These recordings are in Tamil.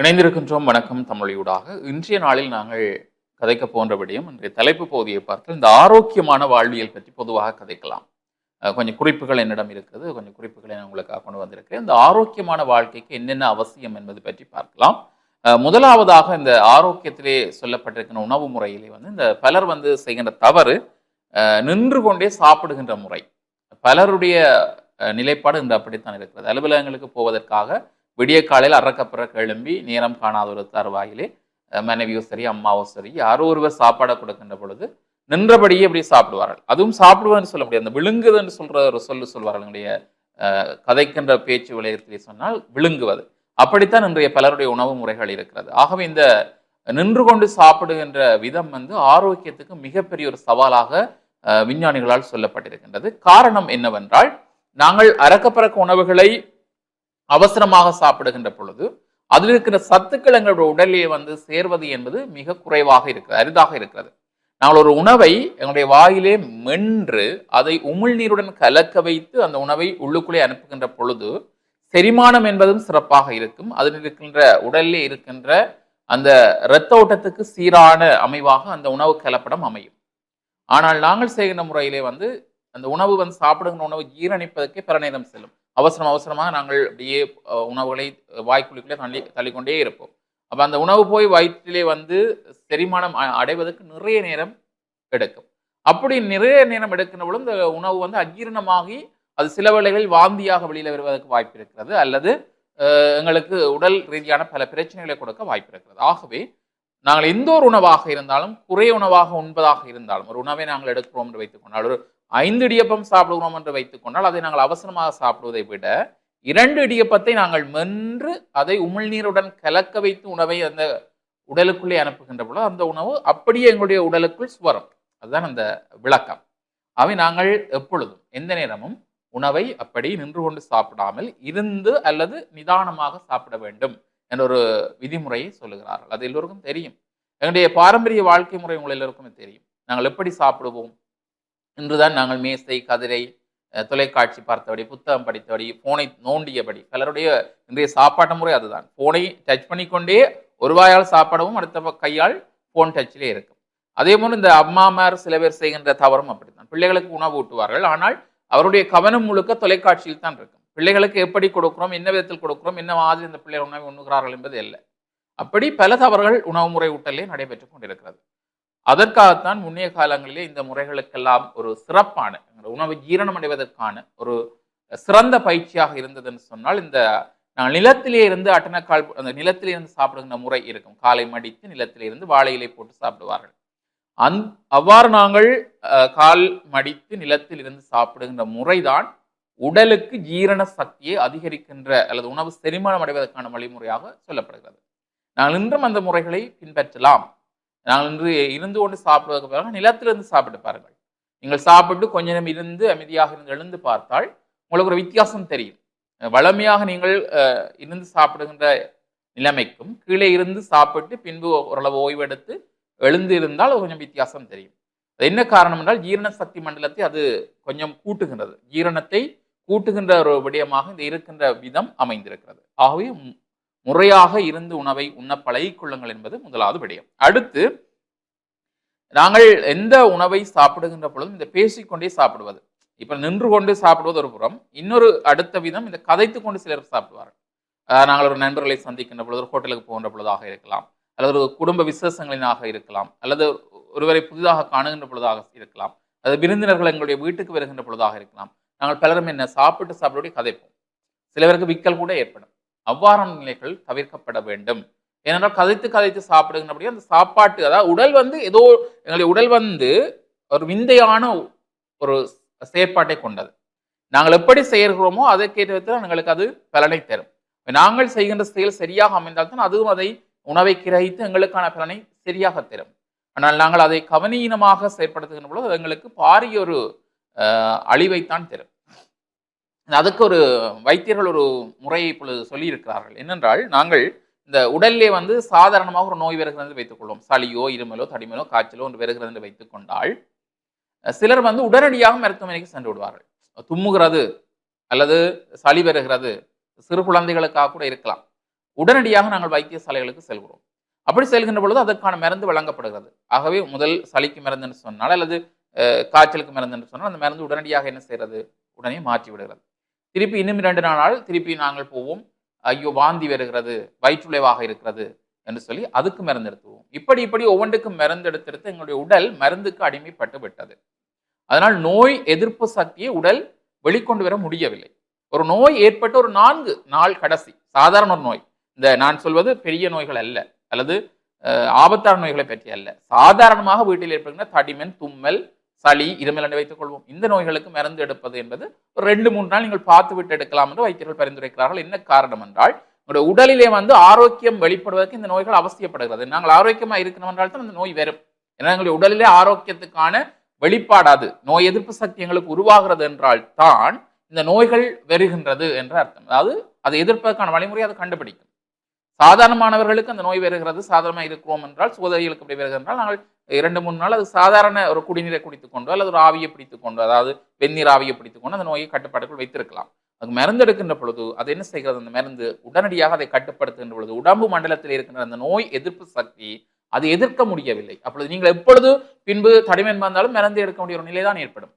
இணைந்திருக்கின்றோம். வணக்கம் தமிழியூடாக. இன்றைய நாளில் நாங்கள் கதைக்க போன்ற விடயம் இன்றைய தலைப்பு பகுதியை பார்த்து இந்த ஆரோக்கியமான வாழ்வியல் பற்றி பொதுவாக கதைக்கலாம். கொஞ்சம் குறிப்புகள் என்னிடம் இருக்குது கொஞ்சம் குறிப்புகளை நான் உங்களுக்காக கொண்டு வந்திருக்கிறேன். இந்த ஆரோக்கியமான வாழ்க்கைக்கு என்னென்ன அவசியம் என்பது பற்றி பார்க்கலாம். முதலாவதாக இந்த ஆரோக்கியத்திலே சொல்லப்பட்டிருக்கிற உணவு முறையிலே வந்து இந்த பலர் வந்து செய்கின்ற தவறு நின்று கொண்டே சாப்பிடுகின்ற முறை. பலருடைய நிலைப்பாடு இந்த அப்படித்தான் இருக்கிறது. அலுவலகங்களுக்கு போவதற்காக விடிய காலையில் அறக்கப்புறக்க எழும்பி நேரம் காணாத ஒரு தருவாயிலே மனைவியோ சரி அம்மாவோ சரி யாரோ ஒருவர் சாப்பாடை கொடுக்கின்ற பொழுது நின்றபடியே இப்படி சாப்பிடுவார்கள். அதுவும் சாப்பிடுவேன்னு சொல்ல முடியாது. அந்த விழுங்குதுன்னு சொல்கிற ஒரு சொல்லு சொல்வார்கள். என்னுடைய கதைக்கின்ற பேச்சு விளையத்திலே சொன்னால் விழுங்குவது. அப்படித்தான் இன்றைய பலருடைய உணவு முறைகள் இருக்கிறது. ஆகவே இந்த நின்று கொண்டு சாப்பிடுகின்ற விதம் வந்து ஆரோக்கியத்துக்கு மிகப்பெரிய ஒரு சவாலாக விஞ்ஞானிகளால் சொல்லப்பட்டிருக்கின்றது. காரணம் என்னவென்றால் நாங்கள் அறக்கப்பறக்க உணவுகளை அவசரமாக சாப்பிடுகின்ற பொழுது அதில் இருக்கிற சத்துக்கள் எங்களுடைய உடலிலே வந்து சேர்வது என்பது மிக குறைவாக இருக்கிறது அரிதாக இருக்கிறது. நாங்கள் ஒரு உணவை எங்களுடைய வாயிலே மென்று அதை உமிழ்நீருடன் கலக்க வைத்து அந்த உணவை உள்ளுக்குள்ளே அனுப்புகின்ற பொழுது செரிமானம் என்பதும் சிறப்பாக இருக்கும். அதில் இருக்கின்ற உடலிலே இருக்கின்ற அந்த இரத்த ஓட்டத்துக்கு சீரான அமைவாக அந்த உணவு கலப்படம் அமையும். ஆனால் நாங்கள் செய்கின்ற முறையிலே வந்து அந்த உணவு வந்து சாப்பிடுங்கிற உணவு ஜீரணிப்பதற்கே பிற நேரம் செல்லும். அவசரம் அவசரமாக நாங்கள் அப்படியே உணவுகளை வாய்க்குழிக்குள்ளே தள்ளி தள்ளிக்கொண்டே இருப்போம். அப்போ அந்த உணவு போய் வயிற்றிலே வந்து செரிமானம் அடைவதற்கு நிறைய நேரம் எடுக்கும். அப்படி நிறைய நேரம் எடுக்கின்ற இந்த உணவு வந்து அஜீரணமாகி அது சில வேளைகளில் வாந்தியாக வெளியில் வருவதற்கு வாய்ப்பு இருக்கிறது. அல்லது எங்களுக்கு உடல் ரீதியான பல பிரச்சனைகளை கொடுக்க வாய்ப்பு இருக்கிறது. ஆகவே நாங்கள் எந்த ஒரு உணவாக இருந்தாலும் குறை உணவாக உண்பதாக இருந்தாலும் ஒரு உணவை நாங்கள் எடுக்கிறோம் என்று வைத்துக்கொண்டால் ஒரு ஐந்து இடியப்பம் சாப்பிடுகிறோம் என்று வைத்துக்கொண்டால் அதை நாங்கள் அவசரமாக சாப்பிடுவதை விட இரண்டு இடியப்பத்தை நாங்கள் மென்று அதை உமிழ்நீருடன் கலக்க வைத்து உணவை அந்த உடலுக்குள்ளே அனுப்புகின்ற பொழுது அந்த உணவு அப்படியே எங்களுடைய உடலுக்குள் சுவரும். அதுதான் அந்த விளக்கம். அவை நாங்கள் எப்பொழுதும் எந்த நேரமும் உணவை அப்படி நின்று கொண்டு சாப்பிடாமல் இருந்து அல்லது நிதானமாக சாப்பிட வேண்டும் என்ற ஒரு விதிமுறையை சொல்லுகிறார்கள். அது எல்லோருக்கும் தெரியும். எங்களுடைய பாரம்பரிய வாழ்க்கை முறை உங்கள் எல்லோருக்குமே தெரியும். நாங்கள் எப்படி சாப்பிடுவோம்? இன்றுதான் நாங்கள் மேசை கதிரை தொலைக்காட்சி பார்த்தபடி புத்தகம் படித்தபடி ஃபோனை நோண்டியபடி. பலருடைய இன்றைய சாப்பாட்டு முறை அதுதான். ஃபோனை டச் பண்ணிக்கொண்டே ஒரு வாயால் சாப்பிடவும் அடுத்த கையால் ஃபோன் டச்சிலே இருக்கும். அதே போல இந்த அம்மாமார் சில பேர் செய்கின்ற தவறும் அப்படித்தான். பிள்ளைகளுக்கு உணவு ஊட்டுவார்கள். ஆனால் அவருடைய கவனம் முழுக்க தொலைக்காட்சியில் தான் இருக்கும். பிள்ளைகளுக்கு எப்படி கொடுக்குறோம் என்ன விதத்தில் கொடுக்குறோம் என்ன மாதிரி இந்த பிள்ளைகள் உணவை உண்ணுகிறார்கள் என்பது இல்லை. அப்படி பல தவறுகள் உணவு முறை ஊட்டலே நடைபெற்றுக் கொண்டிருக்கிறது. அதற்காகத்தான் முன்னைய காலங்களிலே இந்த முறைகளுக்கெல்லாம் ஒரு சிறப்பான உணவு ஜீரணம் அடைவதற்கான ஒரு சிறந்த பயிற்சியாக இருந்ததுன்னு சொன்னால் இந்த நிலத்திலே இருந்து அட்டனக்கால் அந்த நிலத்திலே இருந்து சாப்பிடுகின்ற முறை இருக்கும். காலை மடித்து நிலத்திலே இருந்து வாழை இலை போட்டு சாப்பிடுவார்கள். அந் அவ்வாறு நாங்கள் கால் மடித்து நிலத்தில் இருந்து சாப்பிடுகின்ற முறைதான் உடலுக்கு ஜீரண சக்தியை அதிகரிக்கின்ற அல்லது உணவு செரிமானம் அடைவதற்கான வழிமுறையாக சொல்லப்படுகிறது. நாங்கள் இன்றும் அந்த முறைகளை பின்பற்றலாம். நாங்கள் இன்று இருந்து கொண்டு சாப்பிடுவதற்கு பிறகு நிலத்திலிருந்து சாப்பிட்டு பாருங்கள். நீங்கள் சாப்பிட்டு கொஞ்ச நேரம் இருந்து அமைதியாக இருந்து எழுந்து பார்த்தால் உங்களுக்கு ஒரு வித்தியாசம் தெரியும். வளமையாக வழமையாக நீங்கள் இருந்து சாப்பிடுகின்ற நிலைமைக்கும் கீழே இருந்து சாப்பிட்டு பின்பு ஓரளவு ஓய்வெடுத்து எழுந்து இருந்தால் அது கொஞ்சம் வித்தியாசம் தெரியும். அது என்ன காரணம் என்றால் ஜீரண சக்தி மண்டலத்தை அது கொஞ்சம் கூட்டுகின்றது. ஜீரணத்தை கூட்டுகின்ற ஒரு விடயமாக இந்த இருக்கின்ற விதம் அமைந்திருக்கிறது. ஆகவே முறையாக இருந்து உணவை உண்ண பழகிக்கொள்ளுங்கள் என்பது முதலாவது விடயம். அடுத்து நாங்கள் எந்த உணவை சாப்பிடுகின்ற பொழுதும் இந்த பேசிக்கொண்டே சாப்பிடுவது. இப்ப நின்று கொண்டு சாப்பிடுவது ஒரு புறம் இன்னொரு அடுத்த விதம் இந்த கதைத்து கொண்டு சிலர் சாப்பிடுவார்கள். நாங்கள் ஒரு நண்பர்களை சந்திக்கின்ற பொழுது ஒரு ஹோட்டலுக்கு போகின்ற பொழுதாக இருக்கலாம் அல்லது ஒரு குடும்ப விசேஷங்களினாக இருக்கலாம் அல்லது ஒருவரை புதிதாக காணுகின்ற பொழுதாக இருக்கலாம் அது விருந்தினர்கள் எங்களுடைய வீட்டுக்கு வருகின்ற பொழுதாக இருக்கலாம். நாங்கள் பலரும் என்ன சாப்பிட்டு சாப்பிட்டு கதைப்போம். சிலவருக்கு விக்கல் கூட ஏற்படும். அவ்வாறான நிலைகள் தவிர்க்கப்பட வேண்டும். ஏனென்றால் கதைத்து கதைத்து சாப்பிடுகின்றபடி அந்த சாப்பாட்டு அதாவது உடல் வந்து ஏதோ எங்களுடைய உடல் வந்து ஒரு விந்தையான ஒரு செயற்பாட்டை கொண்டது. நாங்கள் எப்படி செய்கிறோமோ அதற்கேற்ற விதத்தில் எங்களுக்கு அது பலனை தரும். நாங்கள் செய்கின்ற செயல் சரியாக அமைந்தால்தான் அதுவும் அதை உணவை கிரகித்து எங்களுக்கான பலனை சரியாக தரும். ஆனால் நாங்கள் அதை கவனீனமாக செயற்படுத்துகின்ற பொழுது அது எங்களுக்கு பாரிய ஒரு அழிவைத்தான் தரும். அதுக்கு ஒரு வைத்தியர்கள் ஒரு முறையை இப்பொழுது சொல்லியிருக்கிறார்கள். என்னென்றால் நாங்கள் இந்த உடல்லே வந்து சாதாரணமாக ஒரு நோய் வருகிறது என்று வைத்துக்கொள்வோம் சளியோ இருமலோ தடிமலோ காய்ச்சலோ ஒன்று வருகிறது என்று வைத்துக்கொண்டால் சிலர் வந்து உடனடியாக மருத்துவமனைக்கு சென்று விடுவார்கள். தும்முகிறது அல்லது சளி வருகிறது சிறு குழந்தைகளுக்காக கூட இருக்கலாம். உடனடியாக நாங்கள் வைத்தியசாலைகளுக்கு செல்கிறோம். அப்படி செல்கின்ற பொழுது அதற்கான மருந்து வழங்கப்படுகிறது. ஆகவே முதல் சளிக்கு மருந்துன்னு சொன்னால் அல்லது காய்ச்சலுக்கு காய்ச்சலுக்கு மருந்துன்னு சொன்னால் அந்த மருந்து உடனடியாக என்ன செய்கிறது? உடனே மாற்றி விடுகிறது. திருப்பி இன்னும் இரண்டு நாள் திருப்பி நாங்கள் போவோம். ஐயோ வாந்தி வருகிறது. வயிற்றுளைவாக இருக்கிறது என்று சொல்லி அதுக்கு மருந்து எடுத்துவோம் இப்படி இப்படி ஒவ்வொன்றுக்கும் மருந்து எடுத்தெடுத்து எங்களுடைய உடல் மருந்துக்கு அடிமைப்பட்டு விட்டது. அதனால் நோய் எதிர்ப்பு சக்தியை உடல் வெளிக்கொண்டு வர முடியவில்லை. ஒரு நோய் ஏற்பட்டு ஒரு நான்கு நாள் கடைசி சாதாரண ஒரு நோய். இந்த நான் சொல்வது பெரிய நோய்கள் அல்ல. அல்லது ஆபத்தான நோய்களை பற்றி அல்ல. சாதாரணமாக வீட்டில் ஏற்படுகின்ற தடிமன் தும்மல் சளி இருமல் என்று வைத்துக் கொள்வோம். இந்த நோய்களுக்கு மருந்து எடுப்பது என்பது ஒரு ரெண்டு மூன்று நாள் நீங்கள் பார்த்து விட்டு எடுக்கலாம் என்று வைத்தியர்கள் பரிந்துரைக்கிறார்கள். என்ன காரணம் என்றால் உங்களுடைய உடலிலே வந்து ஆரோக்கியம் வெளிப்படுவதற்கு இந்த நோய்கள் அவசியப்படுகிறது. நாங்கள் ஆரோக்கியமா இருக்கணும் என்றால் தான் அந்த நோய் வரும். ஏன்னா எங்களுடைய உடலிலே ஆரோக்கியத்துக்கான வெளிப்பாடாது. நோய் எதிர்ப்பு சக்தி எங்களுக்கு உருவாகிறது என்றால் தான் இந்த நோய்கள் வருகின்றது என்ற அர்த்தம். அதாவது அதை எதிர்ப்பதற்கான வழிமுறை அதை கண்டுபிடிக்கும். சாதாரணமானவர்களுக்கு அந்த நோய் வருகிறது. சாதாரணமாக இருக்கிறோம் என்றால் சோதனைகளுக்கு அப்படி வருகிறது என்றால் நாங்கள் இரண்டு மூணு நாள் அது சாதாரண ஒரு குடிநீரை குடித்துக்கொண்டோ அல்லது ஒரு ஆவியை பிடித்துக்கொண்டோ அதாவது வெந்நீர் ஆவியை பிடித்துக்கொண்டு அந்த நோயை கட்டுப்பாட்டுக்குள் வைத்திருக்கலாம். அது மருந்து எடுக்கின்ற பொழுது அது என்ன செய்கிறது? அந்த மருந்து உடனடியாக அதை கட்டுப்படுத்துகின்ற பொழுது உடம்பு மண்டலத்தில் இருக்கின்ற அந்த நோய் எதிர்ப்பு சக்தி அது எதிர்க்க முடியவில்லை. அப்பொழுது நீங்கள் எப்பொழுது பின்பு தடிமன் வந்தாலும் மருந்து எடுக்க வேண்டிய ஒரு நிலை தான் ஏற்படும்.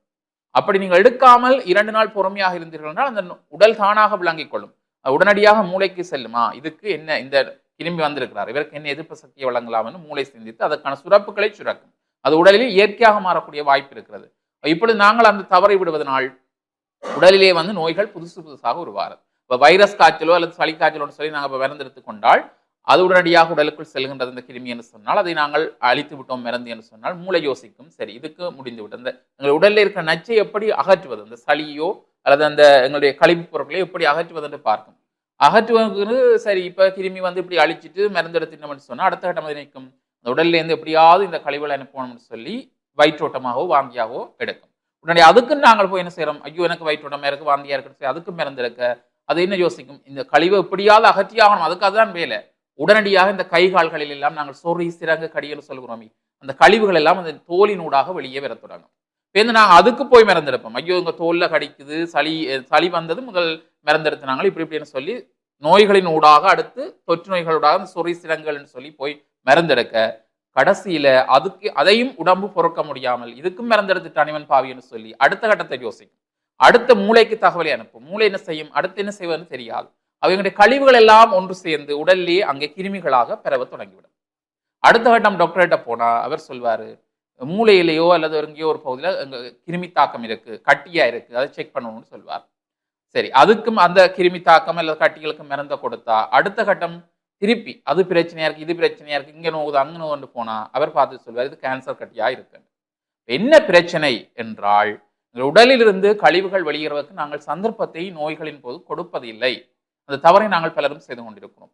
அப்படி நீங்கள் எடுக்காமல் இரண்டு நாள் பொறுமையாக இருந்தீர்கள் என்றால் அந்த உடல் தானாக விளங்கிக் கொள்ளும். உடனடியாக மூளைக்கு செல்லுமா. இதுக்கு என்ன இந்த கிளம்பி வந்திருக்கிறார். இவருக்கு என்ன எதிர்ப்பு சக்தியை வழங்கலாம்னு மூளை சிந்தித்து அதற்கான சுரப்புகளை சுரக்கும். அது உடலில் இயற்கையாக மாறக்கூடிய வாய்ப்பு இருக்கிறது. இப்பொழுது நாங்கள் அந்த தவறை விடுவதனால் உடலிலே வந்து நோய்கள் புதுசு புதுசாக உருவாகிறது. இப்போ வைரஸ் காய்ச்சலோ அல்லது சளி காய்ச்சலோன்னு சொல்லி நாங்கள் இப்போ மறந்தெடுத்து கொண்டால் அது உடனடியாக உடலுக்குள் செல்கின்றது இந்த கிருமி என்று சொன்னால் அதை நாங்கள் அழித்து விட்டோம் மறந்து என்று சொன்னால் மூளை யோசிக்கும். சரி இதுக்கு முடிந்து விட்டது. இந்த எங்கள் உடலில் இருக்கிற நச்சை எப்படி அகற்றுவது? அந்த சளியோ அல்லது அந்த எங்களுடைய கழிவுப் பொருட்களை எப்படி அகற்றுவது என்று பார்க்கும். அகற்றுவதற்கு சரி இப்போ கிருமி வந்து இப்படி அழிச்சிட்டு மருந்தெடுத்து சொன்னால் அடுத்த கட்டம் அது நிற்கும். அந்த உடல்லேருந்து எப்படியாவது இந்த கழிவுகளை அனுப்பணும்னு சொல்லி வயிற்றோட்டமாகவோ வாந்தியாகவோ எடுக்கும். உடனே அதுக்கு நாங்கள் போய் என்ன செய்கிறோம் ஐயோ எனக்கு வயிற்றோட்டமா இருக்குது வாந்தியாக இருக்குது சரி, அதுக்கு மருந்து எடுக்க. அது என்ன யோசிக்கும்? இந்த கழிவை எப்படியாவது அகற்றியாகணும் அதுக்கு அதுதான் வேலை. உடனடியாக இந்த கை கால்களில் எல்லாம் நாங்கள் சொறி சிறங்கு கடின்னு சொல்கிறோமே அந்த கழிவுகள் எல்லாம் அந்த தோலினூடாக வெளியே வர தொடங்கும். சேர்ந்து நாங்கள் அதுக்கு போய் மறந்தெடுப்போம் ஐயோ இங்க தோலில் கடிக்குது சளி சளி வந்தது முதல் மறந்தெடுத்தினாங்க இப்படி இப்படின்னு சொல்லி நோய்களின் ஊடாக அடுத்து தொற்று நோய்களூடாக அந்த சொறி சிறங்கள்னு சொல்லி போய் மருந்தெடுக்க கடைசியில அதுக்கு அதையும் உடம்பு பொறுக்க முடியாமல் இதுக்கும் மறந்தெடுத்துட்டான் இவன் பாவின்னு சொல்லி அடுத்த கட்டத்தை யோசிக்கும். அடுத்த மூளைக்கு தகவலை அனுப்பும். மூளை என்ன செய்யும்? அடுத்து என்ன செய்வதுன்னு தெரியாது. அவங்களுடைய கழிவுகள் எல்லாம் ஒன்று சேர்ந்து உடல்லேயே அங்கே கிருமிகளாக பெறவ தொடங்கிவிடும். அடுத்த கட்டம் டாக்டர்கிட்ட போனால் அவர் சொல்வார் மூளையிலேயோ அல்லது எங்கேயோ ஒரு பகுதியில் அங்க கிருமி தாக்கம் இருக்கு கட்டியாக இருக்கு. அதை செக் பண்ணணும்னு சொல்வார். சரி அதுக்கும் அந்த கிருமி தாக்கம் அல்லது கட்டிகளுக்கு மிரந்த கொடுத்தா அடுத்த கட்டம் திருப்பி அது பிரச்சனையாக இருக்குது இது பிரச்சனையாக இருக்குது இங்கே நோவுது அங்கே நோவுன்னு போனால் அவர் பார்த்து சொல்வார் இது கேன்சர் கட்டியாக இருக்கு. என்ன பிரச்சனை என்றால் உடலிலிருந்து கழிவுகள் வெளியேறுவதற்கு நாங்கள் சந்தர்ப்பத்தை நோய்களின் போது கொடுப்பதில்லை. அந்த தவறை நாங்கள் பலரும் செய்து கொண்டிருக்கிறோம்.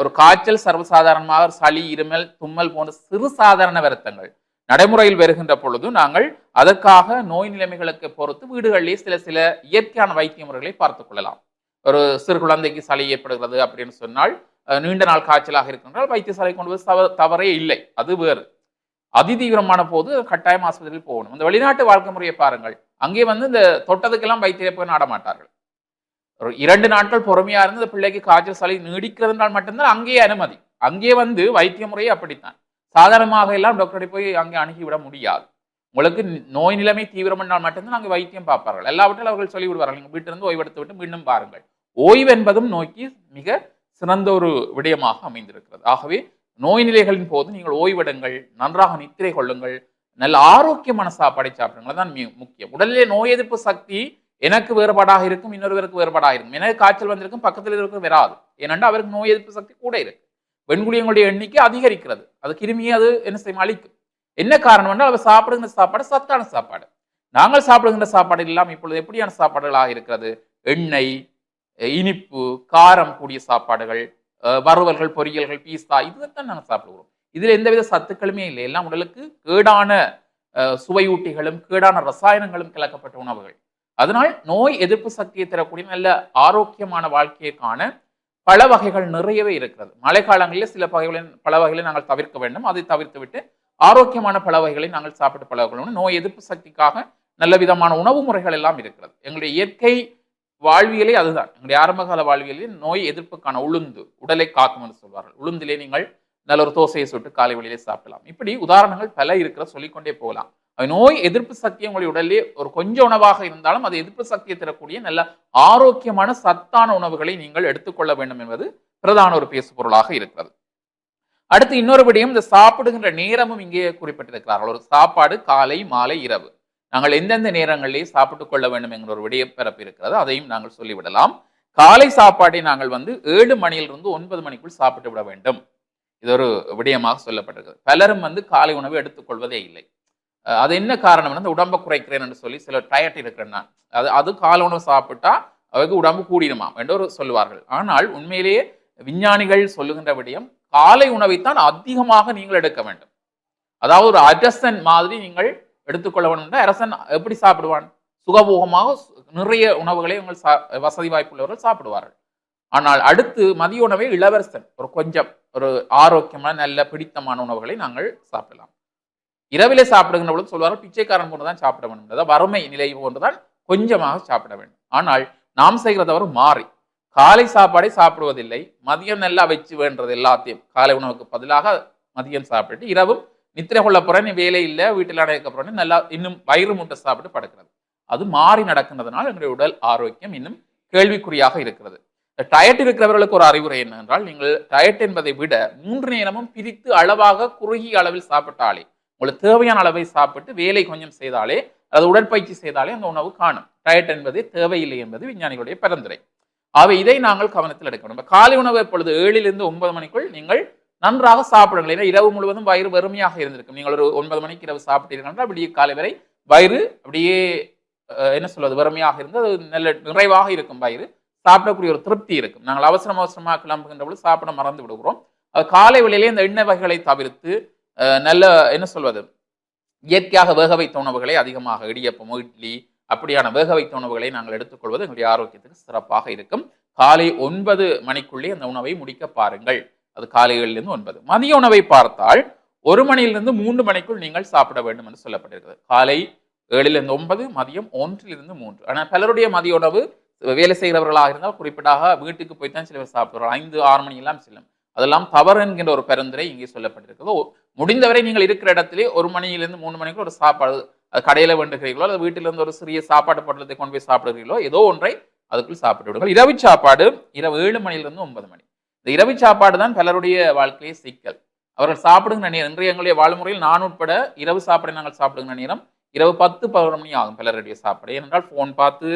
ஒரு காய்ச்சல் சர்வசாதாரணமாக சளி இருமல் தும்மல் போன்ற சிறு சாதாரண வருத்தங்கள் நடைமுறையில் வருகின்ற பொழுது நாங்கள் அதற்காக நோய் நிலைமைகளுக்கு பொறுத்து வீடுகளிலே சில சில இயற்கையான வைத்திய முறைகளை பார்த்துக் கொள்ளலாம். ஒரு சிறு குழந்தைக்கு சளி ஏற்படுகிறது அப்படின்னு சொன்னால் நீண்ட நாள் காய்ச்சலாக இருக்கின்றால் வைத்தியசாலை கொண்டு போய் தவ- தவறே இல்லை. அது வேறு. அதிதீவிரமான போது கட்டாயம் ஆஸ்பத்திரியில் போகணும். இந்த வெளிநாட்டு வாழ்க்கை முறையை பாருங்கள். அங்கே வந்து இந்த தொட்டதுக்கெல்லாம் வைத்தியரை போய் நாடமாட்டார்கள் ஒரு இரண்டு நாட்கள் பொறுமையாக இருந்து இந்த பிள்ளைக்கு காய்ச்சல் சளி நீடிக்கிறதுனால் மட்டும்தான் அங்கேயே அனுமதி. அங்கே வந்து வைத்திய முறையே அப்படித்தான். சாதாரணமாக எல்லாம் டாக்டரை போய் அங்கே அணுகிவிட முடியாது. உங்களுக்கு நோய் நிலைமை தீவிரமானால் மட்டும்தான் அங்கே வைத்தியம் பார்ப்பார்கள். எல்லாவற்றிலும் அவர்கள் சொல்லிவிடுவார்கள் நீங்கள் வீட்டிலிருந்து ஓய்வெடுத்து விட்டு மீண்டும் பாருங்கள். ஓய்வு என்பதும் நோய்க்கு மிக சிறந்த ஒரு விடயமாக அமைந்திருக்கிறது. ஆகவே நோய் நிலைகளின் போது நீங்கள் ஓய்வெடுங்கள் நன்றாக நித்திரை கொள்ளுங்கள் நல்ல ஆரோக்கியமான சாப்பாடை சாப்பிடுங்கள். தான் மிக முக்கியம். உடலிலே நோய் எதிர்ப்பு சக்தி எனக்கு வேறுபாடாக இருக்கும் இன்னொருவருக்கு வேறுபாடாக இருக்கும். எனக்கு காய்ச்சல் வந்திருக்கும் பக்கத்தில் இருக்கிற வராது. ஏனென்றால் அவருக்கு நோய் எதிர்ப்பு சக்தி கூட இருக்கு. வெண்குளியங்களுடைய எண்ணிக்கை அதிகரிக்கிறது. அது கிருமியை அது என்ன செய்யும்? அழிக்கும். என்ன காரணம் என்றால் அவர் சாப்பிடுகின்ற சாப்பாடு சத்தான சாப்பாடு. நாங்கள் சாப்பிடுகின்ற சாப்பாடு எல்லாம் இப்பொழுது எப்படியான சாப்பாடுகளாக இருக்கிறது? எண்ணெய் இனிப்பு காரம் கூடிய சாப்பாடுகள் வறுவல்கள் பொரியல்கள் பீஸ்தா இதுதான் நாங்கள் சாப்பிடுகிறோம். இதில் எந்தவித சத்துக்களுமே இல்லை. எல்லாம் உடலுக்கு கேடான சுவையூட்டிகளும் கேடான ரசாயனங்களும் கலக்கப்பட்ட உணவுகள். அதனால் நோய் எதிர்ப்பு சக்தியை தரக்கூடிய நல்ல ஆரோக்கியமான வாழ்க்கைக்கான பல வகைகள் நிறையவே இருக்கிறது. மழை காலங்களில் சில வகைகளின் பல வகைகளை நாங்கள் தவிர்க்க வேண்டும். அதை தவிர்த்து விட்டு ஆரோக்கியமான பல வகைகளை நாங்கள் சாப்பிட்டு பழகணும் நோய் எதிர்ப்பு சக்திக்காக நல்ல விதமான உணவு முறைகள் எல்லாம் இருக்கிறது. எங்களுடைய இயற்கை வாழ்வியலே அதுதான். எங்களுடைய ஆரம்பகால வாழ்வியலில் நோய் எதிர்ப்புக்கான உளுந்து உடலை காக்கும் என்று சொல்வார்கள். உளுந்திலே நீங்கள் நல்ல ஒரு தோசையை சுட்டு காலை வழியிலே சாப்பிடலாம். இப்படி உதாரணங்கள் பல இருக்கிற சொல்லிக்கொண்டே போகலாம். நோய் எதிர்ப்பு சக்தி உங்களுடைய உடலிலே ஒரு கொஞ்சம் உணவாக இருந்தாலும் அது எதிர்ப்பு சக்தியை தரக்கூடிய நல்ல ஆரோக்கியமான சத்தான உணவுகளை நீங்கள் எடுத்துக்கொள்ள வேண்டும் என்பது பிரதான ஒரு பேசு பொருளாக இருக்கிறது. அடுத்து இன்னொரு விடயம் இந்த சாப்பிடுகின்ற நேரமும் இங்கே குறிப்பிட்டிருக்கிறார்கள். ஒரு சாப்பாடு காலை மாலை இரவு. நாங்கள் எந்தெந்த நேரங்களிலே சாப்பிட்டுக் கொள்ள வேண்டும் என்கிற ஒரு விடய பிறப்பு இருக்கிறது அதையும் நாங்கள் சொல்லிவிடலாம். காலை சாப்பாட்டை நாங்கள் வந்து ஏழு மணியிலிருந்து ஒன்பது மணிக்குள் சாப்பிட்டு விட வேண்டும். இது ஒரு விடயமாக சொல்லப்பட்டிருக்கிறது பலரும் வந்து காலை உணவு எடுத்துக்கொள்வதே இல்லை. அது என்ன காரணம்னா அந்த உடம்பை குறைக்கிறேன் என்று சொல்லி சில டயட் இருக்கிறேன் நான் அது அது காலை உணவு சாப்பிட்டா அவருக்கு உடம்பு கூடிடுமா என்று ஒரு சொல்லுவார்கள். ஆனால் உண்மையிலேயே விஞ்ஞானிகள் சொல்லுகின்ற விடயம் காலை உணவைத்தான் அதிகமாக நீங்கள் எடுக்க வேண்டும். அதாவது ஒரு அரசன் மாதிரி நீங்கள் எடுத்துக்கொள்ள வேண்டும் என்றால் அரசன் எப்படி சாப்பிடுவான்? சுகபோகமாக சு- நிறைய உணவுகளை உங்கள் சா வசதி வாய்ப்புள்ளவர்கள் சாப்பிடுவார்கள். ஆனால் அடுத்து மதிய உணவை இளவரசன். ஒரு கொஞ்சம் ஒரு ஆரோக்கியமான நல்ல பிடித்தமான உணவுகளை நாங்கள் சாப்பிடலாம். இரவிலே சாப்பிடுகின்ற பொழுது சொல்வார்கள் பிச்சைக்காரன் போன்று தான் சாப்பிட வேண்டும். அதாவது வறுமை நிலை போன்றுதான் கொஞ்சமாக சாப்பிட வேண்டும். ஆனால் நாம் செய்கிற தவறு மாறி காலை சாப்பாடை சாப்பிடுவதில்லை. மதியம் நல்லா வச்சு வேண்டது எல்லாத்தையும் காலை உணவுக்கு பதிலாக மதியம் சாப்பிட்டுட்டு இரவும் நித்திரை கொள்ள போறேன் வேலை இல்லை வீட்டில் அடைக்க போறேன் நல்லா இன்னும் வயிறு முட்டை சாப்பிட்டு படுக்கிறது. அது மாறி நடக்கின்றதுனால எங்களுடைய உடல் ஆரோக்கியம் இன்னும் கேள்விக்குறியாக இருக்கிறது. டயட் இருக்கிறவர்களுக்கு ஒரு அறிவுரை என்னவென்றால் நீங்கள் டயட் என்பதை விட மூன்று நேரமும் பிரித்து அளவாக குறுகிய அளவில் சாப்பிட்டாலே உங்களுக்கு தேவையான அளவை சாப்பிட்டு வேலை கொஞ்சம் செய்தாலே அது உடற்பயிற்சி செய்தாலே அந்த உணவு காணும். டயட் என்பது தேவையில்லை என்பது விஞ்ஞானிகளுடைய பரிந்துரை. ஆகவே இதை நாங்கள் கவனத்தில் எடுக்கணும். காலை உணவு எப்பொழுது? ஏழிலிருந்து ஒன்பது மணிக்குள் நீங்கள் நன்றாக சாப்பிடுங்கள். ஏன்னா இரவு முழுவதும் வயிறு வெறுமையாக இருந்திருக்கும். நீங்கள் ஒரு ஒன்பது மணிக்கு இரவு சாப்பிட்டீர்கள் என்றால் காலை வரை வயிறு அப்படியே என்ன சொல்வது? வெறுமையாக இருந்து அது நல்ல நிறைவாக இருக்கும் வயிறு. சாப்பிடக்கூடிய ஒரு திருப்தி இருக்கும் நாங்கள் அவசரம் அவசரமாக கிளம்புகின்ற பொழுது சாப்பிட மறந்து விடுகிறோம். காலை வேளையிலே இந்த எண்ணெய் வகைகளை தவிர்த்து நல்ல என்ன சொல்வது? இயற்கையாக வேக வைத்த உணவுகளை அதிகமாக இடியப்பம் இட்லி அப்படியான வேக வைத்த உணவுகளை நாங்கள் எடுத்துக்கொள்வது எங்களுடைய ஆரோக்கியத்துக்கு சிறப்பாக இருக்கும். காலை ஒன்பது மணிக்குள்ளே அந்த உணவை முடிக்க பாருங்கள். அது காலைகளிலிருந்து ஒன்பது. மதிய உணவை பார்த்தால் ஒரு மணியிலிருந்து மூன்று மணிக்குள் நீங்கள் சாப்பிட வேண்டும் என்று சொல்லப்பட்டிருக்கிறது. காலை ஏழிலிருந்து ஒன்பது மதியம் ஒன்றிலிருந்து மூன்று. ஆனால் பலருடைய மதிய உணவு வேலை செய்கிறவர்களாக இருந்தால் குறிப்பிட்டாக வீட்டுக்கு போய் தான் சிலவர் சாப்பிடுவார்கள். ஐந்து ஆறு மணி எல்லாம் செல்லும். அதெல்லாம் தவறு என்கின்ற ஒரு பரிந்துரை இங்கே சொல்லப்பட்டிருக்கிறது. முடிந்தவரை நீங்கள் இருக்கிற இடத்திலே ஒரு மணியிலிருந்து மூணு மணிக்கு ஒரு சாப்பாடு அது கடையில் வேண்டுகிறீர்களோ அல்லது வீட்டிலிருந்து ஒரு சிறிய சாப்பாடு பொருளத்தை கொண்டு போய் சாப்பிடுகிறீர்களோ ஏதோ ஒன்றை அதுக்குள் சாப்பிட்டு விடுங்கள். இரவு சாப்பாடு இரவு ஏழு மணியிலிருந்து ஒன்பது மணி. இந்த இரவு சாப்பாடு தான் பலருடைய வாழ்க்கையை சிக்கல். அவர்கள் சாப்பிடுங்கிற நேரம் இன்றைய எங்களுடைய வாழ்முறையில் நான் உட்பட இரவு சாப்பிட நாங்கள் சாப்பிடுங்கிற நேரம் இரவு பத்து பதினொரு மணி ஆகும் பலருடைய சாப்பாடு. ஏனென்றால் ஃபோன் பார்த்து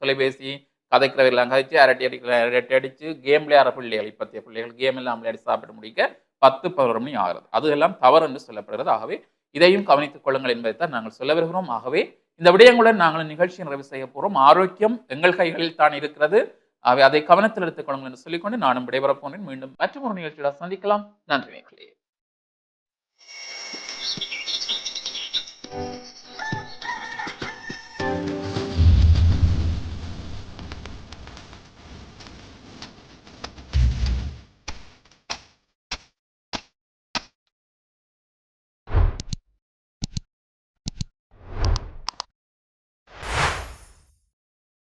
தொலைபேசி கதைக்கிறவர்களாம் கதைச்சு அரட்டி அடிக்கிற அரட்டி அடிச்சு கேம் விளையாடுற பிள்ளைகள் இப்பத்திய பிள்ளைகள் கேம் எல்லாம் விளையாடி சாப்பிட்டு முடிக்க பத்து பதினொரு மணி ஆகிறது. அது எல்லாம் தவறு என்று சொல்லப்படுகிறது. ஆகவே இதையும் கவனித்துக் கொள்ளுங்கள் என்பதை தான் நாங்கள் சொல்ல வருகிறோம் ஆகவே இந்த விடயங்களுடன் நாங்கள் நிகழ்ச்சி நிறைவு செய்ய போகிறோம். ஆரோக்கியம் எங்கள் கைகளில் தான் இருக்கிறது. ஆகவே அதை கவனத்தில் எடுத்துக்கொள்ளுங்கள் என்று சொல்லிக்கொண்டு நானும் விடைபெறப் போனேன் மீண்டும் மற்றொரு நிகழ்ச்சியில் சந்திக்கலாம். நன்றி நேர்களே